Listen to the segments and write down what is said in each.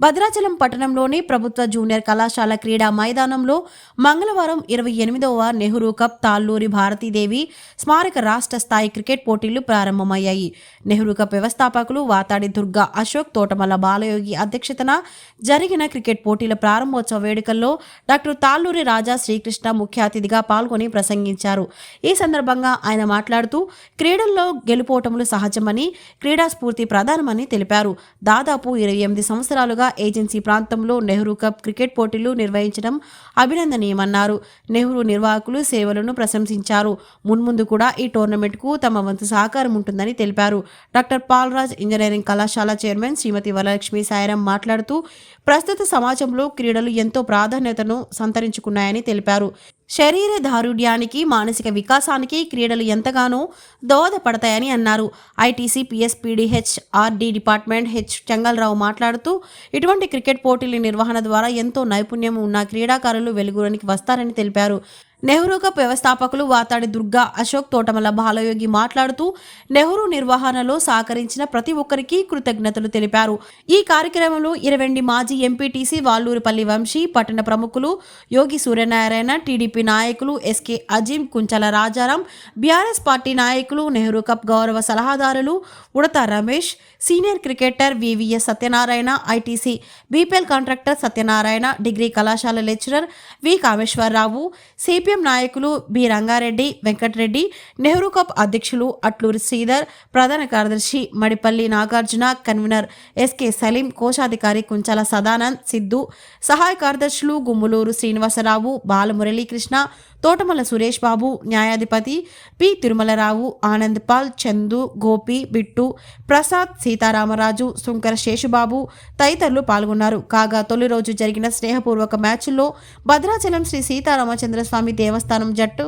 భద్రాచలం పట్టణంలోని ప్రభుత్వ జూనియర్ కళాశాల క్రీడా మైదానంలో మంగళవారం ఇరవై ఎనిమిదవ నెహ్రూ కప్ తాళ్ళూరి భారతీదేవి స్మారక రాష్ట్ర స్థాయి క్రికెట్ పోటీలు ప్రారంభమయ్యాయి. నెహ్రూ కప్ వ్యవస్థాపకులు వాతాడి దుర్గా అశోక్ తోటమల్ల బాలయోగి అధ్యక్షతన జరిగిన క్రికెట్ పోటీల ప్రారంభోత్సవ వేడుకల్లో డాక్టర్ తాళ్ళూరి రాజా శ్రీకృష్ణ ముఖ్య అతిథిగా పాల్గొని ప్రసంగించారు. ఈ సందర్భంగా ఆయన మాట్లాడుతూ క్రీడల్లో గెలుపోటములు సహజమని క్రీడా స్ఫూర్తి ప్రధానమని తెలిపారు. దాదాపు ఇరవై ఎనిమిది సంవత్సరాలుగా ఏజెన్సీ ప్రాంతంలో నెహ్రూ కప్ క్రికెట్ పోటీలు నిర్వహించడం అభినందనీయమన్నారు. నెహ్రూ నిర్వాహకులు సేవలను ప్రశంసించారు. మున్ముందు కూడా ఈ టోర్నమెంట్కు తమ వంతు సహకారం ఉంటుందని తెలిపారు. డాక్టర్ పాల్రాజ్ ఇంజనీరింగ్ కళాశాల చైర్మన్ శ్రీమతి వరలక్ష్మి సాయిరాం మాట్లాడుతూ ప్రస్తుత సమాజంలో క్రీడలు ఎంతో ప్రాధాన్యతను సంతరించుకున్నాయని తెలిపారు. శరీర దారుఢ్యానికి మానసిక వికాసానికి క్రీడలు ఎంతగానో దోహదపడతాయని అన్నారు. ITC PSPDH RD department H Chengalrao మాట్లాడుతూ ఇటువంటి క్రికెట్ పోటీల నిర్వహణ ద్వారా ఎంతో నైపుణ్యం ఉన్న క్రీడాకారులు వెలుగులోనికి వస్తారని తెలిపారు. నెహ్రూ కప్ వ్యవస్థాపకులు వాతాడి దుర్గా అశోక్ తోటమల బాలయోగి మాట్లాడుతూ నెహ్రూ నిర్వహణలో సహకరించిన ప్రతి ఒక్కరికి కృతజ్ఞతలు తెలిపారు. ఈ కార్యక్రమంలో ఇరవెండి మాజీ ఎంపీటీసీ వాళ్ళూరుపల్లి వంశీ పట్టణ ప్రముఖులు యోగి సూర్యనారాయణ టీడీపీ నాయకులు SK Azeem Kunchala Rajaram BRS party నాయకులు నెహ్రూ కప్ గౌరవ సలహాదారులు Udatha Ramesh senior cricketer VVS Satyanarayana ITC BPL contractor Satyanarayana degree కళాశాల lecturer V Kameswararao CP CPM నాయకులు బి రంగారెడ్డి వెంకటరెడ్డి నెహ్రూ కప్ అధ్యక్షులు అట్లూరి శ్రీధర్ ప్రధాన కార్యదర్శి మడిపల్లి నాగార్జున కన్వీనర్ ఎస్కే సలీం కోశాధికారి కుంచాల సదానంద్ సిద్ధు సహాయ కార్యదర్శులు గుమ్ములూరు శ్రీనివాసరావు బాలమురళీకృష్ణ తోటమల్ల సురేష్ బాబు న్యాయాధిపతి పి తిరుమలరావు ఆనంద్ పాల్ చందు గోపి బిట్టు ప్రసాద్ సీతారామరాజు శుంకర శేషుబాబు తదితరులు పాల్గొన్నారు. కాగా తొలి రోజు జరిగిన స్నేహపూర్వక మ్యాచ్లో భద్రాచలం శ్రీ సీతారామచంద్ర స్వామి దేవస్థానం జట్టు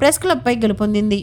ప్రెస్ క్లబ్పై గెలుపొందింది.